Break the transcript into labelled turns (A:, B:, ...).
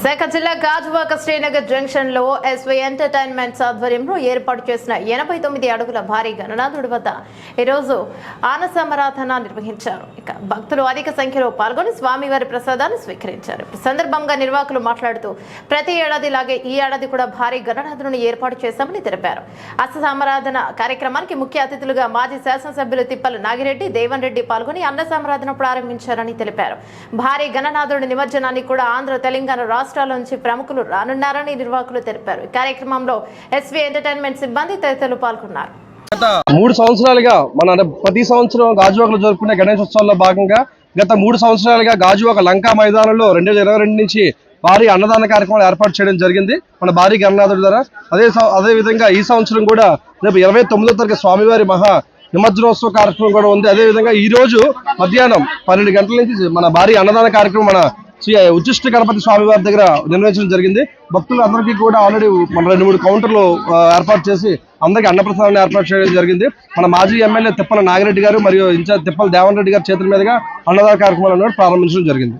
A: విశాఖ జిల్లా గాజువాక శ్రీనగర్ జంక్షన్లో SY entertainments ఆధ్వర్యంలో ఏర్పాటు చేసిన ఎనభై తొమ్మిది అడుగుల భారీ గణనాథుడి వద్ద ఈరోజు ఆనసమరాధన నిర్వహించారు. ఇక భక్తులు అధిక సంఖ్యలో పాల్గొని స్వామివారి ప్రసాదాన్ని స్వీకరించారు. ఈ సందర్భంగా నిర్వాహకులు మాట్లాడుతూ ప్రతి ఏడాది లాగే ఈ ఏడాది కూడా భారీ గణనాథులను ఏర్పాటు చేశామని తెలిపారు. అన్నసమరాధన కార్యక్రమానికి ముఖ్య అతిథులుగా మాజీ శాసనసభ్యులు తిప్పల నాగిరెడ్డి దేవన్ రెడ్డి పాల్గొని అన్నసమరాధన ప్రారంభించారని తెలిపారు. భారీ గణనాథుడి నిమజ్జనాన్ని కూడా ఆంధ్ర తెలంగాణ రాష్ట్రాల నుంచి ప్రముఖులు రానున్నారని నిర్వాహకులు తెలిపారు. ఈ కార్యక్రమంలో ఎస్వీ ఎంటర్టైన్మెంట్ సిబ్బంది తదితరులు పాల్గొన్నారు.
B: గత మూడు సంవత్సరాలుగా మన ప్రతి సంవత్సరం గాజువాకలో జరుపుకునే గణేశోత్సవంలో భాగంగా గత మూడు సంవత్సరాలుగా గాజువాక లంకా మైదానంలో రెండు వేల ఇరవై రెండు నుంచి భారీ అన్నదాన కార్యక్రమాలు ఏర్పాటు చేయడం జరిగింది. మన భారీ గణనాథుడి ద్వారా. అదే అదేవిధంగా అదే విధంగా ఈ సంవత్సరం కూడా రేపు ఇరవై తొమ్మిదో తారీఖు స్వామివారి మహా నిమజ్జనోత్సవ కార్యక్రమం కూడా ఉంది. అదే విధంగా ఈ రోజు మధ్యాహ్నం పన్నెండు గంటల నుంచి మన భారీ అన్నదాన కార్యక్రమం మన శ్రీ ఉచ్చిష్ట గణపతి స్వామి వారి దగ్గర నిర్వహించడం జరిగింది. భక్తులు అందరికీ కూడా ఆల్రెడీ మన రెండు మూడు కౌంటర్లు ఏర్పాటు చేసి అందరికీ అన్నప్రసాదాన్ని ఏర్పాటు చేయడం జరిగింది. మన మాజీ ఎమ్మెల్యే తిప్పల నాగిరెడ్డి గారు మరియు ఇన్ఛార్జ్ తిప్పల దేవన్ రెడ్డి గారి చేతుల మీదుగా అన్నదాన కార్యక్రమాలను ప్రారంభించడం జరిగింది.